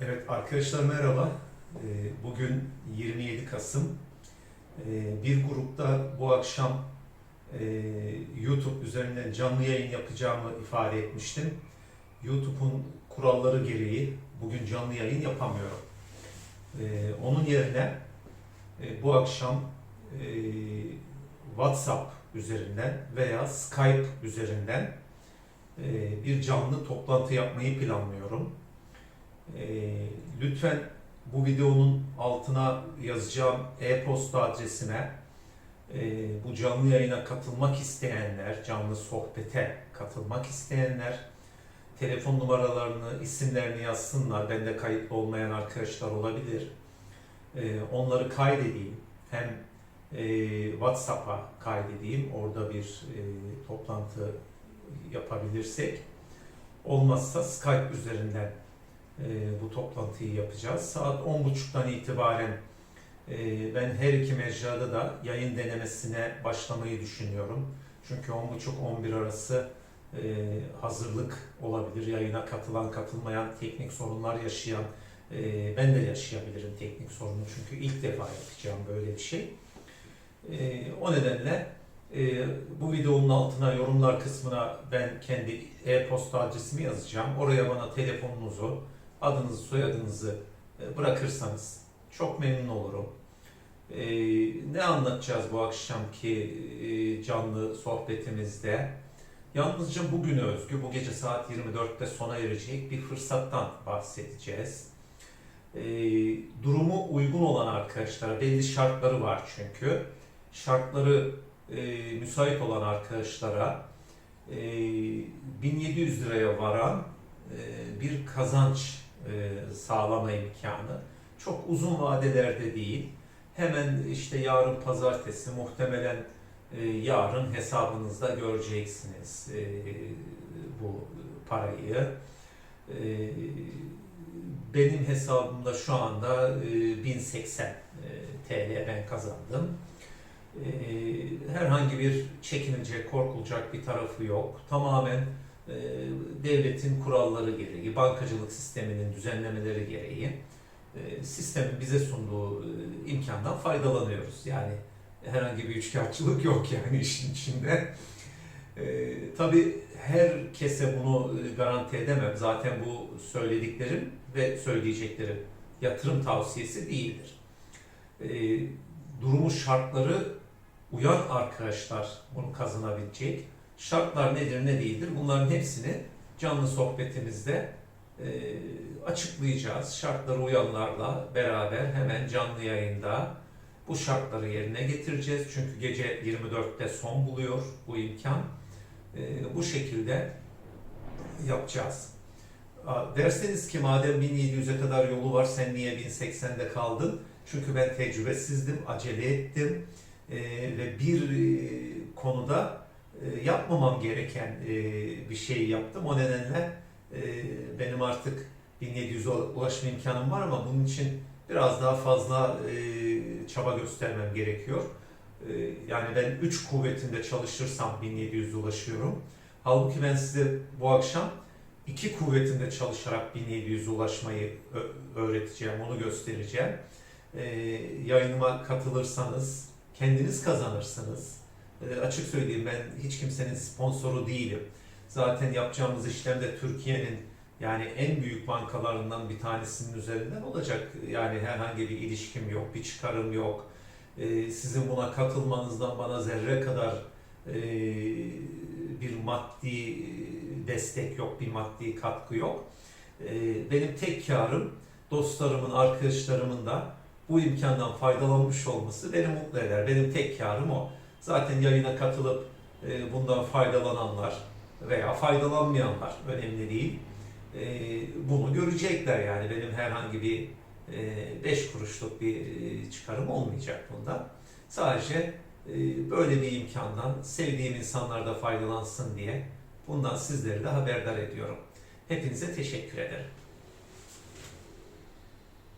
Evet arkadaşlar merhaba. Ee, Bugün 27 Kasım. Ee, Bir grupta bu akşam e, YouTube üzerinden canlı yayın yapacağımı ifade etmiştim. YouTube'un kuralları gereği bugün canlı yayın yapamıyorum. Ee, Onun yerine e, bu akşam e, WhatsApp üzerinden veya Skype üzerinden bir canlı toplantı yapmayı planlıyorum. Ee, lütfen bu videonun altına yazacağım e-posta adresine e, bu canlı yayına katılmak isteyenler, canlı sohbete katılmak isteyenler telefon numaralarını, isimlerini yazsınlar. Bende kayıtlı olmayan arkadaşlar olabilir. Ee, onları kaydedeyim. Hem e, WhatsApp'a kaydedeyim. Orada bir e, toplantı yapabilirsek. Olmazsa Skype üzerinden e, bu toplantıyı yapacağız. Saat 10.30'dan itibaren e, ben her iki mecrada da yayın denemesine başlamayı düşünüyorum. Çünkü 10.30-11 arası e, hazırlık olabilir. Yayına katılan, katılmayan, teknik sorunlar yaşayan, e, ben de yaşayabilirim teknik sorunu çünkü ilk defa yapacağım böyle bir şey. E, o nedenle e, bu videonun altına yorumlar kısmına ben kendi e-posta adresimi yazacağım. Oraya bana telefonunuzu, adınızı, soyadınızı e, bırakırsanız çok memnun olurum. E, ne anlatacağız bu akşamki e, canlı sohbetimizde? Yalnızca bugüne özgü, bu gece saat 24'te sona erecek bir fırsattan bahsedeceğiz. Durumu uygun olan arkadaşlara, belli şartları var çünkü. Şartları müsait olan arkadaşlara e, 1700 liraya varan bir kazanç e, sağlama imkanı. Çok uzun vadelerde değil. Hemen işte yarın pazartesi muhtemelen e, yarın hesabınızda göreceksiniz e, bu parayı. E, benim hesabımda şu anda e, 1080 e, TL ben kazandım. Herhangi bir çekinilecek, korkulacak bir tarafı yok. Tamamen devletin kuralları gereği, bankacılık sisteminin düzenlemeleri gereği e, sistemin bize sunduğu e, imkandan faydalanıyoruz. Yani herhangi bir üçkağıtçılık yok yani işin içinde. E, tabii herkese bunu e, garanti edemem. Zaten bu söylediklerim ve söyleyeceklerim yatırım tavsiyesi değildir. E, durumu şartları uyan arkadaşlar bunu kazanabilecek. Şartlar nedir ne değildir bunların hepsini canlı sohbetimizde e, açıklayacağız. Şartları uyanlarla beraber hemen canlı yayında bu şartları yerine getireceğiz. Çünkü gece 24'te son buluyor bu imkan. E, bu şekilde yapacağız. Derseniz ki madem 1700'e kadar yolu var sen niye 1080'de kaldın? Çünkü ben tecrübesizdim, acele ettim E, ve bir e, konuda e, yapmamam gereken e, bir şey yaptım. O nedenle e, benim artık 1700'e ulaşma imkanım var ama bunun için biraz daha fazla e, çaba göstermem gerekiyor. Yani ben 3 kuvvetinde çalışırsam 1700'e ulaşıyorum. Halbuki ben size bu akşam iki kuvvetinde çalışarak 1700'e ulaşmayı öğreteceğim, onu göstereceğim. E, Yayınıma katılırsanız kendiniz kazanırsınız. E, Açık söyleyeyim ben hiç kimsenin sponsoru değilim. Zaten yapacağımız işlem de Türkiye'nin yani en büyük bankalarından bir tanesinin üzerinden olacak. Yani herhangi bir ilişkim yok, bir çıkarım yok. Ee, sizin buna katılmanızdan bana zerre kadar e, bir maddi destek yok, bir maddi katkı yok. Ee, benim tek karım dostlarımın, arkadaşlarımın da bu imkandan faydalanmış olması beni mutlu eder. Benim tek karım o. Zaten yayına katılıp e, bundan faydalananlar veya faydalanmayanlar önemli değil. E, bunu görecekler yani benim herhangi bir 5 kuruşluk bir e, çıkarım olmayacak bunda. Sadece e, böyle bir imkandan sevdiğim insanlar da faydalansın diye bundan sizleri de haberdar ediyorum. Hepinize teşekkür ederim.